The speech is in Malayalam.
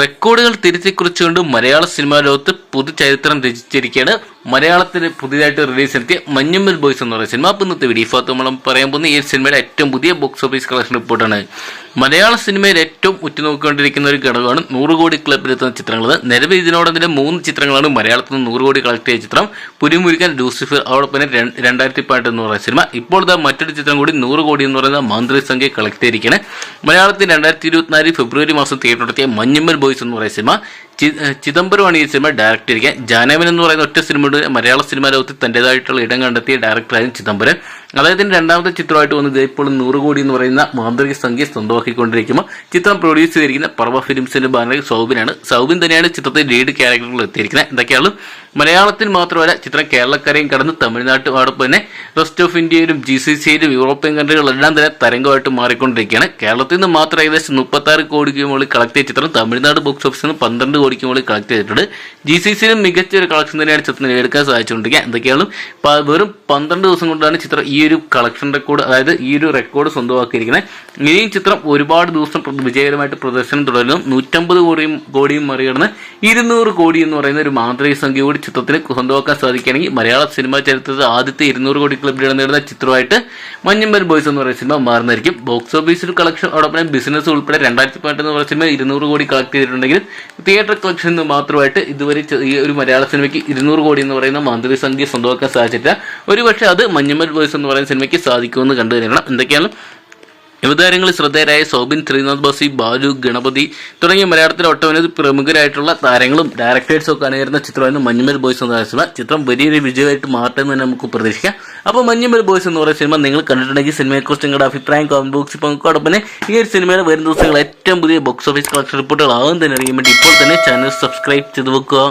റെക്കോർഡുകൾ തിരുത്തിക്കുറിച്ചുകൊണ്ട് മലയാള സിനിമാ ലോകത്ത് പുതുചരിത്രം രചിച്ചിരിക്കുകയാണ് മലയാളത്തിൽ പുതിയതായിട്ട് റിലീസ് എത്തിയ മഞ്ഞുമ്മൽ ബോയ്സ് എന്ന് പറയുന്ന സിനിമ അപ്പോൾ ഇന്നത്തെ വീഡിയോ ഭാഗത്ത് നമ്മൾ പറയാൻ പോകുന്ന ഈ സിനിമയുടെ ഏറ്റവും പുതിയ ബോക്സ് ഓഫീസ് കളക്ഷൻ റിപ്പോർട്ടാണ് മലയാള സിനിമയിൽ ഏറ്റവും ഉറ്റുനോക്കിക്കൊണ്ടിരിക്കുന്ന ഒരു ഘടകമാണ് നൂറ് കോടി ക്ലബിലെത്തുന്ന ചിത്രങ്ങൾ നിലവിൽ ഇതിനോടൊപ്പം മൂന്ന് ചിത്രങ്ങളാണ് മലയാളത്തിൽ നിന്ന് നൂറ് കോടി കളക്ട് ചെയ്ത ചിത്രം. പുലിമുരുകൻ ലൂസിഫർ അതോടൊപ്പം തന്നെ ര- രണ്ടായിരത്തി പതിനെട്ട് എന്ന് പറയുന്ന സിനിമ ഇപ്പോൾ ഇതാ മറ്റൊരു ചിത്രം കൂടി നൂറ് കോടി എന്ന് പറയുന്ന മാന്ത്രിക സംഖ്യ കളക്ട് ചെയ്തിരിക്കുകയാണ് മലയാളത്തിൽ രണ്ടായിരത്തി ഇരുപത്തിനാല് ഫെബ്രുവരി മാസം തിയേറ്റർ നടത്തിയ മഞ്ഞമ്മൽ ബോയ്സ് എന്ന് പറയുന്ന സിനിമ ചിദംബരമാണ് ഈ സിനിമ ഡയറക്റ്റ് ചെയ്യുക ജാനവൻ എന്ന് പറയുന്ന ഒറ്റ സിനിമയുടെ മലയാള സിനിമാ ലോകത്തിൽ തന്റെതായിട്ടുള്ള ഇടം കണ്ടെത്തിയ ഡയറക്ടറായിരുന്നു ചിദംബരം. അദ്ദേഹത്തിന്റെ രണ്ടാമത്തെ ചിത്രമായിട്ട് വന്നത് ഇപ്പോൾ നൂറ് കോടി എന്ന് പറയുന്ന മാന്ത്രിക സംഖ്യ സ്വന്തമാക്കിക്കൊണ്ടിരിക്കുമ്പോൾ ചിത്രം പ്രൊഡ്യൂസ് ചെയ്തിരിക്കുന്ന പർവ ഫിലിംസിന്റെ ബാനറിൽ സൗബിനാണ്. സൗബിൻ തന്നെയാണ് ചിത്രത്തിൽ ലീഡ് ക്യാരക്ടറുകൾ എത്തിയിരിക്കുന്നത്. എന്തൊക്കെയാണ് മലയാളത്തിൽ മാത്രമല്ല ചിത്രം കേരളക്കരയും കടന്ന് തമിഴ്നാട്ടുമാടൊപ്പം തന്നെ റെസ്റ്റ് ഓഫ് ഇന്ത്യയിലും ജി സി സിയിലും യൂറോപ്യൻ കൺട്രികളെല്ലാം തന്നെ തരംഗമായിട്ട് മാറിക്കൊണ്ടിരിക്കുകയാണ്. കേരളത്തിൽ നിന്ന് മാത്രം ഏകദേശം മുപ്പത്തി ആറ് കോടിക്ക് മുകളിൽ കളക്ട് ചെയ്ത ചിത്രം തമിഴ്നാട് ബോക്സ് ഓഫീസിൽ നിന്ന് പന്ത്രണ്ട് കോടിക്ക് മുകളിൽ കളക്ട് ചെയ്തിട്ടുണ്ട്. ജി സി സിയിലും മികച്ച ഒരു കളക്ഷൻ തന്നെയാണ് ചിത്രം നേടിയെടുക്കാൻ സാധിച്ചുകൊണ്ടിരിക്കുക. എന്തൊക്കെയാണ്? വെറും പന്ത്രണ്ട് ദിവസം കൊണ്ടാണ് ചിത്രം ഈ ഒരു കളക്ഷൻ റെക്കോർഡ് അതായത് ഈ ഒരു റെക്കോർഡ് സ്വന്തമാക്കിയിരിക്കുന്നത്. ഇനിയും ചിത്രം ഒരുപാട് ദിവസം വിജയകരമായിട്ട് പ്രദർശനം തുടരുന്നു. നൂറ്റമ്പത് കോടിയും കോടിയും മറികടന്ന് ഇരുന്നൂറ് കോടി എന്ന് പറയുന്ന ഒരു മാന്ത്രിക സംഖ്യ കൂടി ചിത്രത്തിന് സ്വന്തമാക്കാൻ സാധിക്കുകയാണെങ്കിൽ മലയാള സിനിമാ ചരിത്രത്തിൽ ആദ്യത്തെ ഇരുന്നൂറ് കോടി ക്ലബ് ഇടം നേടുന്ന ചിത്രമായിട്ട് മഞ്ഞമ്പൽ ബോയ്സ് എന്ന് പറയുന്ന സിനിമ മാറുന്നതായിരിക്കും. ബോക്സ് ഓഫീസിൽ കളക്ഷൻ അതോടൊപ്പം ബിസിനസ് ഉൾപ്പെടെ രണ്ടായിരത്തി പതിനെട്ട് എന്ന് പറയുന്ന സിനിമ ഇരുന്നൂറ് കോടി കളക്ട് ചെയ്തിട്ടുണ്ടെങ്കിൽ തിയേറ്റർ കളക്ഷൻ മാത്രമായിട്ട് ഇതുവരെ ഈ ഒരു മലയാള സിനിമയ്ക്ക് ഇരുന്നൂറ് കോടി എന്ന് പറയുന്ന മാന്ത്രിക സംഖ്യ സ്വന്തമാക്കാൻ സാധിച്ചിട്ടില്ല. ഒരുപക്ഷെ അത് മഞ്ഞമ്മൽ ബോയ്സ് എന്ന് പറയുന്ന സിനിമയ്ക്ക് സാധിക്കുമെന്ന് കണ്ടു തരണം എന്തൊക്കെയാണ് യുവതാരങ്ങളിൽ ശ്രദ്ധേയരായ സോബിൻ ശ്രീനാഥ് ബസി ബാലു ഗണപതി തുടങ്ങിയ മലയാളത്തിലെ ഒട്ടനവധി പ്രമുഖരായിട്ടുള്ള താരങ്ങളും ഡയറക്ടേഴ്സും ഒക്കെ അണിയരുന്ന ചിത്രമായിരുന്നു മഞ്ഞുമൽ ബോയ്സ് എന്ന സിനിമ. ചിത്രം വലിയൊരു വിജയമായിട്ട് മാറട്ടെ എന്ന് തന്നെ നമുക്ക് പ്രതീക്ഷിക്കാം. അപ്പോൾ മഞ്ഞുമൽ ബോയ്സ് എന്ന് പറയുന്ന സിനിമ നിങ്ങൾ കണ്ടിട്ടുണ്ടെങ്കിൽ സിനിമയെക്കുറിച്ച് നിങ്ങളുടെ അഭിപ്രായം കോമന്റ് ബോക്സിൽ പങ്കുവോടൊപ്പം ഈ ഒരു സിനിമയുടെ വരും ദിവസങ്ങൾ ഏറ്റവും പുതിയ ബോക്സ് ഓഫീസ് കളക്ഷൻ റിപ്പോർട്ടുകൾ ആകും തന്നെ അറിയാൻ വേണ്ടി ഇപ്പോൾ തന്നെ ചാനൽ സബ്സ്ക്രൈബ് ചെയ്ത് വെക്കുക.